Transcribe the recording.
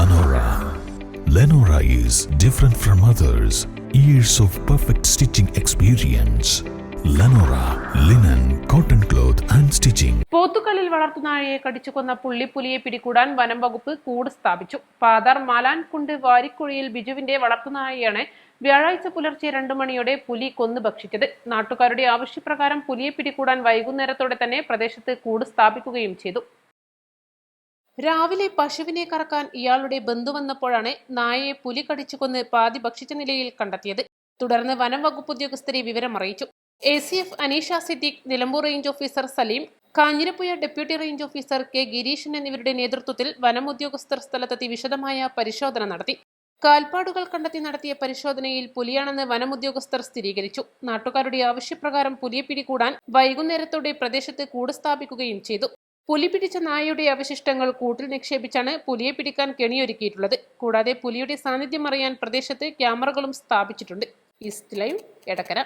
Lenora. Lenora is different from others. Years of perfect stitching experience. Lenora, linen, cotton cloth and stitching. പോത്തുകല്ലിൽ വളർത്തുനായയെ കടിച്ചുകൊന്ന പുള്ളിപ്പുലിയെ പിടികൂടാൻ വനം വകുപ്പ് കൂട് സ്ഥാപിച്ചു പാതാർ മാലാൻകുണ്ട് വാരിക്കുഴിയിൽ ബിജുവിന്റെ വളർത്തുനായയാണ് വ്യാഴാഴ്ച പുലർച്ചെ രണ്ടു മണിയോടെ പുലി കൊന്നു ഭക്ഷിച്ചത് നാട്ടുകാരുടെ ആവശ്യപ്രകാരം പുലിയെ പിടികൂടാൻ വൈകുന്നേരത്തോടെ തന്നെ പ്രദേശത്ത് കൂട് സ്ഥാപിക്കുകയും ചെയ്തു രാവിലെ പശുവിനെ കറക്കാൻ ഇയാളുടെ ബന്ധു വന്നപ്പോഴാണ് നായയെ പുലി കടിച്ചു കൊന്ന് പാതി ഭക്ഷിച്ച നിലയിൽ കണ്ടെത്തിയത്. തുടർന്ന് വനം വകുപ്പ് ഉദ്യോഗസ്ഥരെ വിവരം അറിയിച്ചു. A C F Aneesha Siddique Nilambur range officer Saleem Kanjirapuzha deputy range officer K Gireeshan എന്നിവരുടെ നേതൃത്വത്തിൽ വനം ഉദ്യോഗസ്ഥർ സ്ഥലത്തെത്തി വിശദമായ പരിശോധന നടത്തി. കാൽപ്പാടുകൾ കണ്ടെത്തി നടത്തിയ പരിശോധനയിൽ പുലിയാണെന്ന് വനം ഉദ്യോഗസ്ഥർ സ്ഥിരീകരിച്ചു. നാട്ടുകാരുടെ ആവശ്യപ്രകാരം പുലിയെ പിടികൂടാൻ വൈകുന്നേരത്തോടെ പ്രദേശത്ത് കൂട് സ്ഥാപിക്കുകയും ചെയ്തു. പുലി പിടിച്ച നായയുടെ അവശിഷ്ടങ്ങൾ കൂട്ടിൽ നിക്ഷേപിച്ചാണ് പുലിയെ പിടിക്കാൻ കെണിയൊരുക്കിയിട്ടുള്ളത്. കൂടാതെ പുലിയുടെ സാന്നിധ്യം അറിയാൻ പ്രദേശത്ത് ക്യാമറകളും സ്ഥാപിച്ചിട്ടുണ്ട്. East live Edakkara.